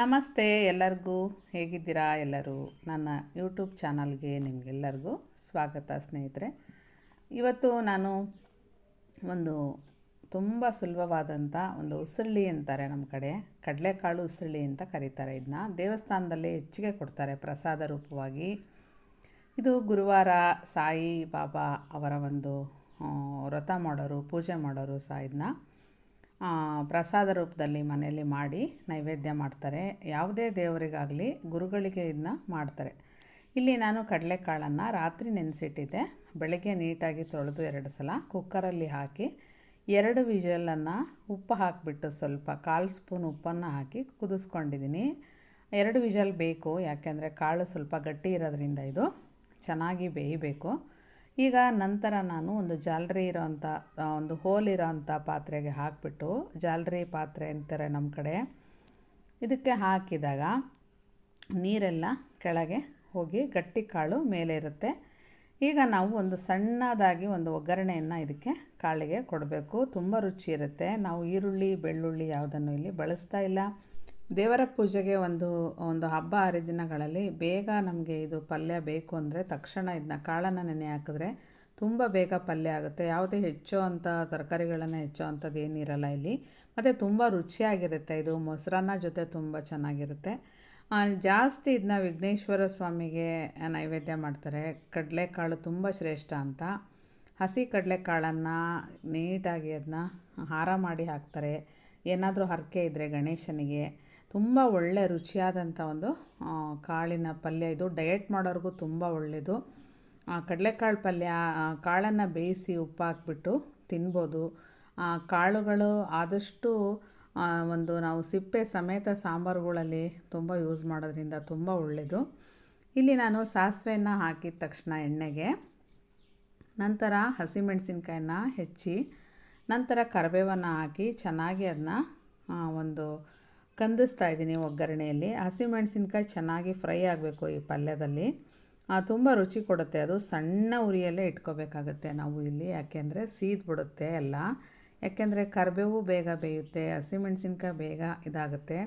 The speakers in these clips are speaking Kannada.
ನಮಸ್ತೆ ಎಲ್ಲರಿಗೂ ಹೇಗಿದ್ದೀರಾ ಎಲ್ಲರೂ? ನನ್ನ ಯೂಟ್ಯೂಬ್ ಚಾನಲ್ಗೆ ನಿಮಗೆಲ್ಲರಿಗೂ ಸ್ವಾಗತ ಸ್ನೇಹಿತರೆ. ಇವತ್ತು ನಾನು ಒಂದು ತುಂಬ ಸುಲಭವಾದಂಥ ಒಂದು ಉಸಿರಳಿ ಅಂತಾರೆ ನಮ್ಮ ಕಡೆ. ಕಡಲೆಕಾಳು ಉಸಿರಳಿ ಅಂತ ಕರೀತಾರೆ ಇದನ್ನ. ದೇವಸ್ಥಾನದಲ್ಲಿ ಹೆಚ್ಚಿಗೆ ಕೊಡ್ತಾರೆ ಪ್ರಸಾದ ರೂಪವಾಗಿ. ಇದು ಗುರುವಾರ ಸಾಯಿ ಬಾಬಾ ಅವರ ಒಂದು ವ್ರತ ಮಾಡೋರು, ಪೂಜೆ ಮಾಡೋರು ಸಹ ಇದನ್ನ. ಪ್ರಸಾದ ರೂಪದಲ್ಲಿ ಮನೆಯಲ್ಲಿ ಮಾಡಿ ನೈವೇದ್ಯ ಮಾಡ್ತಾರೆ. ಯಾವುದೇ ದೇವರಿಗಾಗಲಿ ಗುರುಗಳಿಗೆ ಇದನ್ನ ಮಾಡ್ತಾರೆ. ಇಲ್ಲಿ ನಾನು ಕಡಲೆಕಾಳನ್ನು ರಾತ್ರಿ ನೆನೆಸಿಟ್ಟಿದ್ದೆ. ಬೆಳಗ್ಗೆ ನೀಟಾಗಿ ತೊಳೆದು ಎರಡು ಸಲ ಕುಕ್ಕರಲ್ಲಿ ಹಾಕಿ ಎರಡು ವಿಜಲನ್ನು ಉಪ್ಪು ಹಾಕಿಬಿಟ್ಟು ಸ್ವಲ್ಪ ಕಾಲು ಸ್ಪೂನ್ ಉಪ್ಪನ್ನು ಹಾಕಿ ಕುದಿಸ್ಕೊಂಡಿದ್ದೀನಿ. ಎರಡು ವಿಜಲ್ ಬೇಕು, ಯಾಕೆಂದರೆ ಕಾಳು ಸ್ವಲ್ಪ ಗಟ್ಟಿ ಇರೋದ್ರಿಂದ ಇದು ಚೆನ್ನಾಗಿ ಬೇಯಬೇಕು. ಈಗ ನಂತರ ನಾನು ಒಂದು ಜಾಲರಿ ಇರೋಂಥ ಒಂದು ಹೋಲ್ ಇರೋಂಥ ಪಾತ್ರೆಗೆ ಹಾಕಿಬಿಟ್ಟು, ಜಾಲರಿ ಪಾತ್ರೆ ಅಂತಾರೆ ನಮ್ಮ ಕಡೆ, ಇದಕ್ಕೆ ಹಾಕಿದಾಗ ನೀರೆಲ್ಲ ಕೆಳಗೆ ಹೋಗಿ ಗಟ್ಟಿ ಕಾಳು ಮೇಲೆ ಇರುತ್ತೆ. ಈಗ ನಾವು ಒಂದು ಸಣ್ಣದಾಗಿ ಒಂದು ಒಗ್ಗರಣೆಯನ್ನು ಇದಕ್ಕೆ ಕಾಳಿಗೆ ಕೊಡಬೇಕು. ತುಂಬ ರುಚಿ ಇರುತ್ತೆ. ನಾವು ಈರುಳ್ಳಿ, ಬೆಳ್ಳುಳ್ಳಿ ಯಾವುದನ್ನು ಇಲ್ಲಿ ಬಳಸ್ತಾ ಇಲ್ಲ. ದೇವರ ಪೂಜೆಗೆ ಒಂದು ಒಂದು ಹಬ್ಬ ಹರಿದಿನಗಳಲ್ಲಿ ಬೇಗ ನಮಗೆ ಇದು ಪಲ್ಯ ಬೇಕು ಅಂದರೆ ತಕ್ಷಣ ಇದನ್ನ ಕಾಳನ್ನು ನೆನೆ ಹಾಕಿದ್ರೆ ತುಂಬ ಬೇಗ ಪಲ್ಯ ಆಗುತ್ತೆ. ಯಾವುದೇ ಹೆಚ್ಚೋ ಅಂಥ ತರಕಾರಿಗಳನ್ನು ಹೆಚ್ಚೋ ಅಂಥದ್ದು ಏನಿರಲ್ಲ ಇಲ್ಲಿ. ಮತ್ತು ತುಂಬ ರುಚಿಯಾಗಿರುತ್ತೆ ಇದು. ಮೊಸರನ್ನ ಜೊತೆ ತುಂಬ ಚೆನ್ನಾಗಿರುತ್ತೆ. ಜಾಸ್ತಿ ಇದನ್ನ ವಿಘ್ನೇಶ್ವರ ಸ್ವಾಮಿಗೆ ನೈವೇದ್ಯ ಮಾಡ್ತಾರೆ. ಕಡಲೆಕಾಳು ತುಂಬ ಶ್ರೇಷ್ಠ ಅಂತ. ಹಸಿ ಕಡಲೆಕಾಳನ್ನು ನೀಟಾಗಿ ಅದನ್ನ ಹಾರ ಮಾಡಿ ಹಾಕ್ತಾರೆ. ಏನಾದರೂ ಹರಕೆ ಇದ್ದರೆ ಗಣೇಶನಿಗೆ. ತುಂಬ ಒಳ್ಳೆ ರುಚಿಯಾದಂಥ ಒಂದು ಕಾಳಿನ ಪಲ್ಯ ಇದು. ಡಯಟ್ ಮಾಡೋರಿಗೂ ತುಂಬ ಒಳ್ಳೆಯದು ಕಡಲೆಕಾಳು ಪಲ್ಯ ಕಾಳನ್ನು ಬೇಯಿಸಿ ಉಪ್ಪು ಹಾಕ್ಬಿಟ್ಟು ತಿನ್ಬೋದು ಕಾಳುಗಳು ಆದಷ್ಟು ಒಂದು ನಾವು ಸಿಪ್ಪೆ ಸಮೇತ ಸಾಂಬಾರುಗಳಲ್ಲಿ ತುಂಬ ಯೂಸ್ ಮಾಡೋದ್ರಿಂದ ತುಂಬ ಒಳ್ಳೆಯದು ಇಲ್ಲಿ ನಾನು ಸಾಸಿವೆಯನ್ನು ಹಾಕಿದ ತಕ್ಷಣ ಎಣ್ಣೆಗೆ, ನಂತರ ಹಸಿಮೆಣಸಿನ್ಕಾಯನ್ನ ಹೆಚ್ಚಿ, ನಂತರ ಕರಿಬೇವನ್ನು ಹಾಕಿ ಚೆನ್ನಾಗಿ ಅದನ್ನ ಒಂದು ಕಂದಿಸ್ತಾ ಇದ್ದೀನಿ ಒಗ್ಗರಣೆಯಲ್ಲಿ. ಹಸಿಮೆಣಸಿನ್ಕಾಯಿ ಚೆನ್ನಾಗಿ ಫ್ರೈ ಆಗಬೇಕು ಈ ಪಲ್ಯದಲ್ಲಿ. ತುಂಬ ರುಚಿ ಕೊಡುತ್ತೆ. ಅದು ಸಣ್ಣ ಉರಿಯಲ್ಲೇ ಇಟ್ಕೋಬೇಕಾಗುತ್ತೆ ನಾವು ಇಲ್ಲಿ. ಯಾಕೆಂದರೆ ಸೀದ್ಬಿಡುತ್ತೆ ಎಲ್ಲ. ಯಾಕೆಂದರೆ ಕರಿಬೇವು ಬೇಗ ಬೇಯುತ್ತೆ ಹಸಿಮೆಣಸಿನ್ಕಾಯಿ ಬೇಗ ಇದಾಗುತ್ತೆ.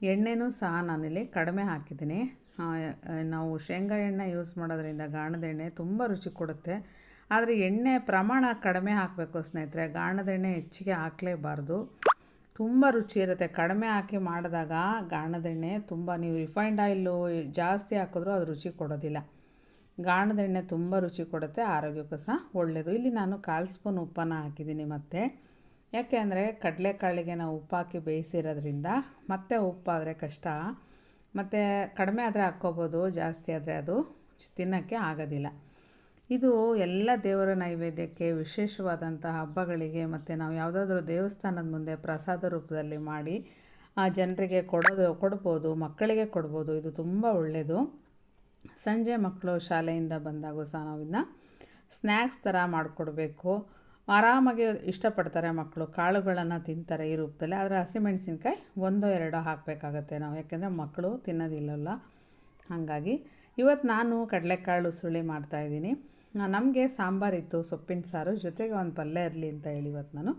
ಎಣ್ಣೆನೂ ಸಹ ನಾನಿಲ್ಲಿ ಕಡಿಮೆ ಹಾಕಿದ್ದೀನಿ. ನಾವು ಶೇಂಗಾ ಎಣ್ಣೆ ಯೂಸ್ ಮಾಡೋದ್ರಿಂದ ಗಾಣದ ಎಣ್ಣೆ ತುಂಬ ರುಚಿ ಕೊಡುತ್ತೆ. ಆದರೆ ಎಣ್ಣೆ ಪ್ರಮಾಣ ಕಡಿಮೆ ಹಾಕಬೇಕು ಸ್ನೇಹಿತರೆ. ಗಾಣದ ಎಣ್ಣೆ ಹೆಚ್ಚಿಗೆ ಹಾಕಲೇಬಾರ್ದು. ತುಂಬ ರುಚಿ ಇರುತ್ತೆ. ಕಡಿಮೆ ಹಾಕಿ ಮಾಡಿದಾಗ ಗಾಣದೆಣ್ಣೆ ತುಂಬ, ನೀವು ರಿಫೈನ್ಡ್ ಆಯಿಲು ಜಾಸ್ತಿ ಹಾಕಿದ್ರು ಅದು ರುಚಿ ಕೊಡೋದಿಲ್ಲ. ಗಾಣದೆಣ್ಣೆ ತುಂಬ ರುಚಿ ಕೊಡುತ್ತೆ, ಆರೋಗ್ಯಕ್ಕೂ ಸಹ ಒಳ್ಳೆಯದು ಇಲ್ಲಿ ನಾನು ಕಾಲು ಸ್ಪೂನ್ ಉಪ್ಪನ್ನು ಹಾಕಿದ್ದೀನಿ ಮತ್ತೆ. ಯಾಕೆ ಅಂದರೆ ಕಡಲೆಕಾಳಿಗೆ ನಾವು ಉಪ್ಪು ಹಾಕಿ ಬೇಯಿಸಿರೋದ್ರಿಂದ ಮತ್ತೆ ಉಪ್ಪಾದರೆ ಕಷ್ಟ. ಮತ್ತು ಕಡಿಮೆ ಆದರೆ ಹಾಕ್ಕೋಬೋದು, ಜಾಸ್ತಿ ಆದರೆ ಅದು ತಿನ್ನೋಕ್ಕೆ ಆಗೋದಿಲ್ಲ. ಇದು ಎಲ್ಲ ದೇವರ ನೈವೇದ್ಯಕ್ಕೆ ವಿಶೇಷವಾದಂಥ ಹಬ್ಬಗಳಿಗೆ ಮತ್ತು ನಾವು ಯಾವುದಾದ್ರೂ ದೇವಸ್ಥಾನದ ಮುಂದೆ ಪ್ರಸಾದ ರೂಪದಲ್ಲಿ ಮಾಡಿ, ಆ ಜನರಿಗೆ ಕೊಡೋದು, ಕೊಡ್ಬೋದು, ಮಕ್ಕಳಿಗೆ ಕೊಡ್ಬೋದು, ಇದು ತುಂಬ ಒಳ್ಳೆಯದು ಸಂಜೆ ಮಕ್ಕಳು ಶಾಲೆಯಿಂದ ಬಂದಾಗೂ ಸಹ ನಾವು ಇದನ್ನ ಸ್ನ್ಯಾಕ್ಸ್ ಥರ ಮಾಡಿಕೊಡ್ಬೇಕು. ಆರಾಮಾಗಿ ಇಷ್ಟಪಡ್ತಾರೆ ಮಕ್ಕಳು, ಕಾಳುಗಳನ್ನು ತಿಂತಾರೆ ಈ ರೂಪದಲ್ಲಿ. ಆದರೆ ಹಸಿಮೆಣಸಿನ್ಕಾಯಿ ಒಂದೋ, ಎರಡೋ ಹಾಕಬೇಕಾಗತ್ತೆ ನಾವು. ಯಾಕೆಂದರೆ ಮಕ್ಕಳು ತಿನ್ನೋದಿಲ್ಲಲ್ಲ. ಹಾಗಾಗಿ ಇವತ್ತು ನಾನು ಕಡಲೆಕಾಳು ಸುಳಿ ಮಾಡ್ತಾಯಿದ್ದೀನಿ ನಮಗೆ ಸಾಂಬಾರಿತ್ತು ಸೊಪ್ಪಿನ ಸಾರು, ಜೊತೆಗೆ ಒಂದು ಪಲ್ಯ ಇರಲಿ ಅಂತ ಹೇಳಿ ಇವತ್ತು ನಾನು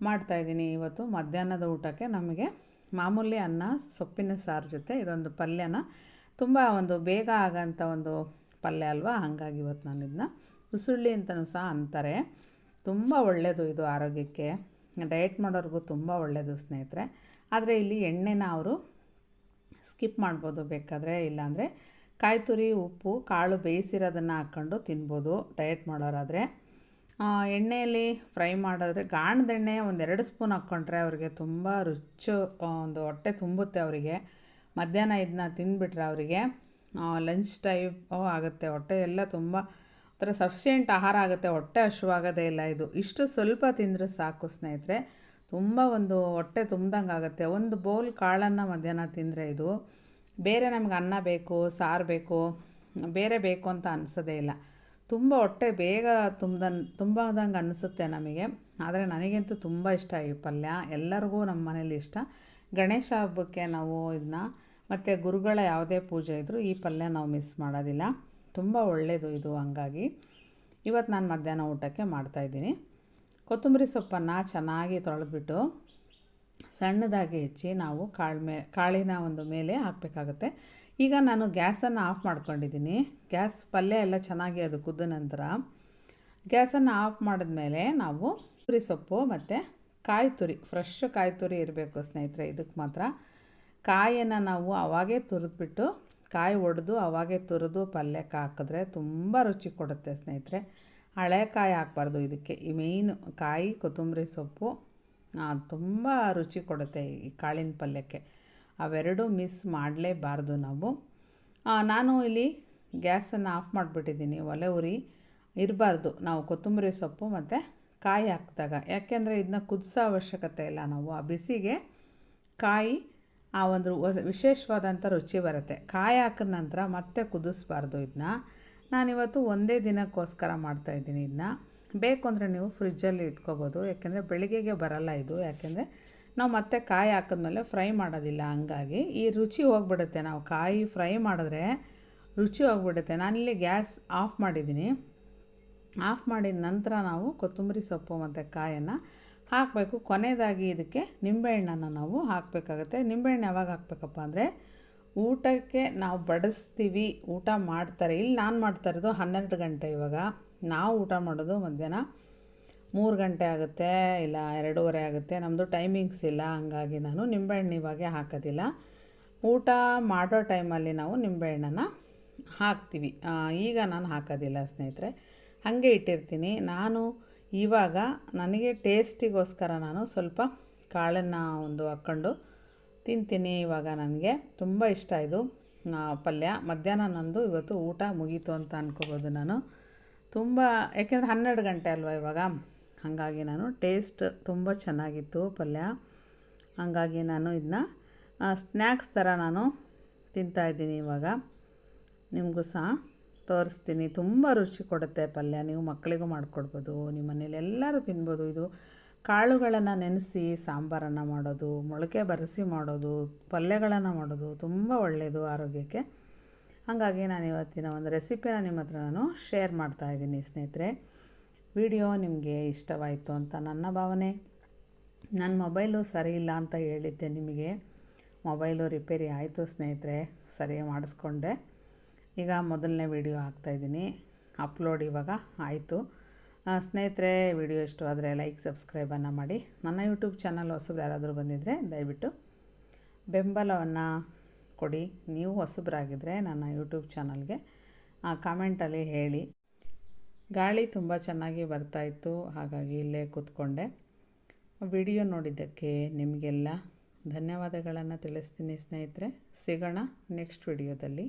ಮಾಡ್ತಾಯಿದ್ದೀನಿ ಇವತ್ತು ಮಧ್ಯಾಹ್ನದ ಊಟಕ್ಕೆ ನಮಗೆ ಮಾಮೂಲಿ ಅನ್ನ, ಸೊಪ್ಪಿನ ಸಾರು ಜೊತೆ ಇದೊಂದು ಪಲ್ಯನ. ತುಂಬ ಒಂದು ಬೇಗ ಆಗೋಂಥ ಒಂದು ಪಲ್ಯ ಅಲ್ವಾ? ಹಾಗಾಗಿ ಇವತ್ತು ನಾನು ಇದನ್ನ ಉಸುಳ್ಳಿ ಅಂತಲೂ ಸಹ ಅಂತಾರೆ. ತುಂಬ ಒಳ್ಳೆಯದು ಇದು ಆರೋಗ್ಯಕ್ಕೆ. ಡಯಟ್ ಮಾಡೋರಿಗೂ ತುಂಬ ಒಳ್ಳೆಯದು ಸ್ನೇಹಿತರೆ. ಆದರೆ ಇಲ್ಲಿ ಎಣ್ಣೆನ ಅವರು ಸ್ಕಿಪ್ ಮಾಡ್ಬೋದು ಬೇಕಾದರೆ, ಇಲ್ಲಾಂದರೆ ಕಾಯಿ ತುರಿ ಉಪ್ಪು, ಕಾಳು ಬೇಯಿಸಿರೋದನ್ನು ಹಾಕ್ಕೊಂಡು ತಿನ್ಬೋದು ಡಯಟ್ ಮಾಡೋರಾದರೆ. ಎಣ್ಣೆಯಲ್ಲಿ ಫ್ರೈ ಮಾಡಿದ್ರೆ ಗಾಣದ ಎಣ್ಣೆ ಒಂದೆರಡು ಸ್ಪೂನ್ ಹಾಕ್ಕೊಂಡ್ರೆ ಅವರಿಗೆ ತುಂಬ ರುಚಿ ಒಂದು ಹೊಟ್ಟೆ ತುಂಬುತ್ತೆ ಅವರಿಗೆ. ಮಧ್ಯಾಹ್ನ ಇದನ್ನ ತಿಂದುಬಿಟ್ರೆ ಅವರಿಗೆ ಲಂಚ್ ಟೈಪ್ ಆಗುತ್ತೆ. ಹೊಟ್ಟೆ ಎಲ್ಲ ತುಂಬ ಒಂಥರ ಸಫಿಷಿಯೆಂಟ್ ಆಹಾರ ಆಗುತ್ತೆ. ಹೊಟ್ಟೆ ಹಶುವಾಗೋದೇ ಇಲ್ಲ ಇದು. ಇಷ್ಟು ಸ್ವಲ್ಪ ತಿಂದರೆ ಸಾಕು ಸ್ನೇಹಿತರೆ. ತುಂಬ ಒಂದು ಹೊಟ್ಟೆ ತುಂಬ್ದಂಗೆ ಆಗುತ್ತೆ ಒಂದು ಬೌಲ್ ಕಾಳನ್ನು ಮಧ್ಯಾಹ್ನ ತಿಂದರೆ ಇದು. ಬೇರೆ ನಮ್ಗೆ ಅನ್ನ ಬೇಕು, ಸಾರು ಬೇಕು, ಬೇರೆ ಬೇಕು ಅಂತ ಅನಿಸೋದೇ ಇಲ್ಲ. ತುಂಬ ಹೊಟ್ಟೆ ಬೇಗ ತುಂಬ್ದನ್, ತುಂಬದಂಗೆ ಅನಿಸುತ್ತೆ ನಮಗೆ. ಆದರೆ ನನಗಂತೂ ತುಂಬ ಇಷ್ಟ ಈ ಪಲ್ಯ. ಎಲ್ಲರಿಗೂ ನಮ್ಮ ಮನೇಲಿ ಇಷ್ಟ. ಗಣೇಶ ಹಬ್ಬಕ್ಕೆ ನಾವು ಇದನ್ನ ಮತ್ತು ಗುರುಗಳ ಯಾವುದೇ ಪೂಜೆ ಇದ್ದರೂ ಈ ಪಲ್ಯ ನಾವು ಮಿಸ್ ಮಾಡೋದಿಲ್ಲ. ತುಂಬ ಒಳ್ಳೆಯದು ಇದು ಹಂಗಾಗಿ. ಇವತ್ತು ನಾನು ಮಧ್ಯಾಹ್ನ ಊಟಕ್ಕೆ ಮಾಡ್ತಾಯಿದ್ದೀನಿ ಕೊತ್ತಂಬರಿ ಸೊಪ್ಪನ್ನು ಚೆನ್ನಾಗಿ ತೊಳೆದ್ಬಿಟ್ಟು ಸಣ್ಣದಾಗಿ ಹೆಚ್ಚಿ ನಾವು ಕಾಳು ಕಾಳಿನ ಒಂದು ಮೇಲೆ ಹಾಕಬೇಕಾಗತ್ತೆ. ಈಗ ನಾನು ಗ್ಯಾಸನ್ನು ಆಫ್ ಮಾಡ್ಕೊಂಡಿದ್ದೀನಿ. ಗ್ಯಾಸ್ ಪಲ್ಯ ಎಲ್ಲ ಚೆನ್ನಾಗಿ ಅದು ಕುದ್ದ ನಂತರ ಗ್ಯಾಸನ್ನು ಆಫ್ ಮಾಡಿದ್ಮೇಲೆ ನಾವು ತುರಿ ಸೊಪ್ಪು ಮತ್ತು ಕಾಯಿ ತುರಿ, ಫ್ರೆಶ್ ಕಾಯಿ ತುರಿ ಇರಬೇಕು ಸ್ನೇಹಿತರೆ ಇದಕ್ಕೆ ಮಾತ್ರ. ಕಾಯನ್ನು ನಾವು ಅವಾಗೇ ತುರಿದ್ಬಿಟ್ಟು, ಕಾಯಿ ಒಡೆದು ಅವಾಗೇ ತುರಿದು ಪಲ್ಯಕ್ಕೆ ಹಾಕಿದ್ರೆ ತುಂಬ ರುಚಿ ಕೊಡುತ್ತೆ ಸ್ನೇಹಿತರೆ. ಹಳೆ ಕಾಯಿ ಹಾಕ್ಬಾರ್ದು ಇದಕ್ಕೆ. ಈ ಮೇಯ್ನು ಕಾಯಿ, ಕೊತ್ತಂಬರಿ ಸೊಪ್ಪು ತುಂಬ ರುಚಿ ಕೊಡುತ್ತೆ ಈ ಕಾಳಿನ ಪಲ್ಯಕ್ಕೆ. ಅವೆರಡೂ ಮಿಸ್ ಮಾಡಲೇಬಾರ್ದು ನಾವು. ನಾನು ಇಲ್ಲಿ ಗ್ಯಾಸನ್ನು ಆಫ್ ಮಾಡಿಬಿಟ್ಟಿದ್ದೀನಿ, ಒಲೆ ಉರಿ ಇರಬಾರ್ದು. ನಾವು ಕೊತ್ತಂಬರಿ ಸೊಪ್ಪು ಮತ್ತು ಕಾಯಿ ಹಾಕಿದಾಗ. ಯಾಕೆಂದರೆ ಇದನ್ನ ಕುದಿಸೋ ಅವಶ್ಯಕತೆ ಇಲ್ಲ ನಾವು. ಆ ಬಿಸಿಗೆ ಕಾಯಿ, ಆ ಒಂದು ವಿಶೇಷವಾದಂಥ ರುಚಿ ಬರುತ್ತೆ. ಕಾಯಿ ಹಾಕಿದ ನಂತರ ಮತ್ತೆ ಕುದಿಸ್ಬಾರ್ದು ಇದನ್ನ ನಾನಿವತ್ತು ಒಂದೇ ದಿನಕ್ಕೋಸ್ಕರ ಮಾಡ್ತಾಯಿದ್ದೀನಿ ಇದನ್ನ ಬೇಕು ಅಂದರೆ ನೀವು ಫ್ರಿಜ್ಜಲ್ಲಿ ಇಟ್ಕೋಬೋದು, ಯಾಕೆಂದರೆ ಬೆಳಿಗ್ಗೆಗೆ ಬರಲ್ಲ ಇದು. ಯಾಕೆಂದರೆ ನಾವು ಮತ್ತೆ ಕಾಯಿ ಹಾಕಿದ್ಮೇಲೆ ಫ್ರೈ ಮಾಡೋದಿಲ್ಲ, ಹಂಗಾಗಿ ಈ ರುಚಿ ಹೋಗ್ಬಿಡುತ್ತೆ. ನಾವು ಕಾಯಿ ಫ್ರೈ ಮಾಡಿದ್ರೆ ರುಚಿ ಹೋಗ್ಬಿಡುತ್ತೆ. ನಾನಿಲ್ಲಿ ಗ್ಯಾಸ್ ಆಫ್ ಮಾಡಿದ್ದೀನಿ. ಆಫ್ ಮಾಡಿದ ನಂತರ ನಾವು ಕೊತ್ತಂಬರಿ ಸೊಪ್ಪು ಮತ್ತು ಕಾಯನ್ನು ಹಾಕಬೇಕು. ಕೊನೆಯದಾಗಿ ಇದಕ್ಕೆ ನಿಂಬೆಹಣ್ಣನ್ನು ನಾವು ಹಾಕಬೇಕಾಗತ್ತೆ. ನಿಂಬೆಹಣ್ಣು ಯಾವಾಗ ಹಾಕಬೇಕಪ್ಪ ಅಂದರೆ ಊಟಕ್ಕೆ ನಾವು ಬಡಿಸ್ತೀವಿ. ಊಟ ಮಾಡ್ತಾರೆ. ಇಲ್ಲಿ ನಾನು ಮಾಡ್ತಾ ಇರೋದು ಹನ್ನೆರಡು ಗಂಟೆ ಇವಾಗ. ನಾವು ಊಟ ಮಾಡೋದು ಮಧ್ಯಾಹ್ನ ಮೂರು ಗಂಟೆ ಆಗುತ್ತೆ ಇಲ್ಲ ಎರಡೂವರೆ ಆಗುತ್ತೆ. ನಮ್ಮದು ಟೈಮಿಂಗ್ಸ್ ಇಲ್ಲ, ಹಾಗಾಗಿ ನಾನು ನಿಂಬೆಹಣ್ಣು ಇವಾಗೆ ಹಾಕೋದಿಲ್ಲ. ಊಟ ಮಾಡೋ ಟೈಮಲ್ಲಿ ನಾವು ನಿಂಬೆಹಣ್ಣನ್ನು ಹಾಕ್ತೀವಿ. ಈಗ ನಾನು ಹಾಕೋದಿಲ್ಲ ಸ್ನೇಹಿತರೆ. ಹಾಗೆ ಇಟ್ಟಿರ್ತೀನಿ. ನಾನು ಇವಾಗ ನನಗೆ ಟೇಸ್ಟಿಗೋಸ್ಕರ ನಾನು ಸ್ವಲ್ಪ ಕಾಳನ್ನು ಒಂದು ಹಾಕ್ಕೊಂಡು ತಿಂತೀನಿ. ಇವಾಗ ನನಗೆ ತುಂಬ ಇಷ್ಟ ಇದು ಪಲ್ಯ. ಮಧ್ಯಾಹ್ನ ನಂದು ಇವತ್ತು ಊಟ ಮುಗೀತು ಅಂತ ಅನ್ಕೋಬೋದು ನಾನು. ತುಂಬ, ಯಾಕೆಂದರೆ ಹನ್ನೆರಡು ಗಂಟೆ ಅಲ್ವಾ ಇವಾಗ? ಹಾಗಾಗಿ ನಾನು ಟೇಸ್ಟ್ ತುಂಬ ಚೆನ್ನಾಗಿತ್ತು ಪಲ್ಯ. ಹಾಗಾಗಿ ನಾನು ಇದನ್ನ ಸ್ನ್ಯಾಕ್ಸ್ ಥರ ನಾನು ತಿಂತಾಯಿದ್ದೀನಿ ಇವಾಗ. ನಿಮಗೂ ಸಹ ತೋರಿಸ್ತೀನಿ. ತುಂಬ ರುಚಿ ಕೊಡುತ್ತೆ ಪಲ್ಯ. ನೀವು ಮಕ್ಕಳಿಗೂ ಮಾಡಿಕೊಡ್ಬೋದು, ನಿಮ್ಮ ಮನೇಲಿ ಎಲ್ಲರೂ ತಿನ್ಬೋದು. ಇದು ಕಾಳುಗಳನ್ನು ನೆನೆಸಿ ಸಾಂಬಾರನ್ನು ಮಾಡೋದು, ಮೊಳಕೆ ಬರೆಸಿ ಮಾಡೋದು, ಪಲ್ಯಗಳನ್ನು ಮಾಡೋದು ತುಂಬ ಒಳ್ಳೆಯದು ಆರೋಗ್ಯಕ್ಕೆ. ಹಾಗಾಗಿ ನಾನು ಇವತ್ತಿನ ಒಂದು ರೆಸಿಪಿನ ನಿಮ್ಮ ಹತ್ರ ನಾನು ಶೇರ್ ಮಾಡ್ತಾಯಿದ್ದೀನಿ ಸ್ನೇಹಿತರೆ. ವಿಡಿಯೋ ನಿಮಗೆ ಇಷ್ಟವಾಯಿತು ಅಂತ ನನ್ನ ಭಾವನೆ. ನನ್ನ ಮೊಬೈಲು ಸರಿ ಇಲ್ಲ ಅಂತ ಹೇಳಿದ್ದೆ ನಿಮಗೆ. ಮೊಬೈಲು ರಿಪೇರಿ ಆಯಿತು ಸ್ನೇಹಿತರೆ, ಸರಿ ಮಾಡಿಸ್ಕೊಂಡೆ. ಈಗ ಮೊದಲನೇ ವಿಡಿಯೋ ಹಾಕ್ತಾಯಿದ್ದೀನಿ ಅಪ್ಲೋಡ್ ಇವಾಗ ಆಯಿತು. ಸ್ನೇಹಿತರೆ, ವಿಡಿಯೋ ಇಷ್ಟವಾದರೆ ಲೈಕ್ ಸಬ್ಸ್ಕ್ರೈಬನ್ನು ಮಾಡಿ. ನನ್ನ ಯೂಟ್ಯೂಬ್ ಚಾನಲ್ ಹೊಸಬ್ರು ಯಾರಾದರೂ ಬಂದಿದ್ದರೆ ದಯವಿಟ್ಟು ಬೆಂಬಲವನ್ನು ಕೊಡಿ. ನೀವು ಹೊಸಬರಾಗಿದ್ದರೆ ನನ್ನ ಯೂಟ್ಯೂಬ್ ಚಾನಲ್ಗೆ ಕಾಮೆಂಟಲ್ಲಿ ಹೇಳಿ. ಗಾಳಿ ತುಂಬ ಚೆನ್ನಾಗಿ ಬರ್ತಾಯಿತ್ತು ಹಾಗಾಗಿ ಇಲ್ಲೇ ಕೂತ್ಕೊಂಡೆ. ವಿಡಿಯೋ ನೋಡಿದ್ದಕ್ಕೆ ನಿಮಗೆಲ್ಲ ಧನ್ಯವಾದಗಳನ್ನು ತಿಳಿಸ್ತೀನಿ ಸ್ನೇಹಿತರೆ. ಸಿಗೋಣ ನೆಕ್ಸ್ಟ್ ವಿಡಿಯೋದಲ್ಲಿ.